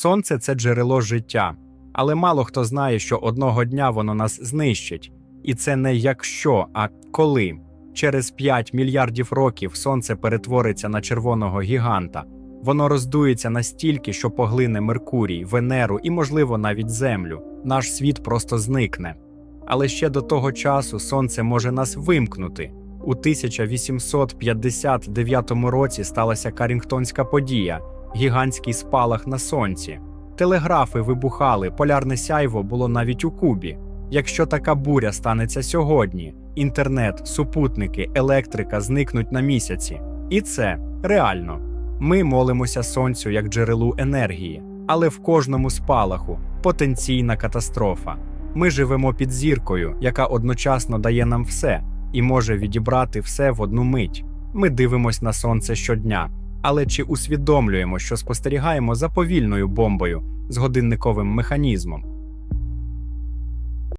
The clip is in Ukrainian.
Сонце це джерело життя, але мало хто знає, що одного дня воно нас знищить. І це не якщо, а коли. Через 5 мільярдів років сонце перетвориться на червоного гіганта. Воно роздується настільки, що поглине Меркурій, Венеру і, можливо, навіть Землю. Наш світ просто зникне. Але ще до того часу сонце може нас вимкнути. У 1859 році сталася Карінгтонська подія гігантський спалах на сонці. Телеграфи вибухали, полярне сяйво було навіть у Кубі. Якщо така буря станеться сьогодні, інтернет, супутники, електрика зникнуть на місяці. І це реально. Ми молимося сонцю як джерелу енергії, але в кожному спалаху потенційна катастрофа. Ми живемо під зіркою, яка одночасно дає нам все і може відібрати все в одну мить. Ми дивимось на сонце щодня, але чи усвідомлюємо, що спостерігаємо за повільною бомбою з годинниковим механізмом?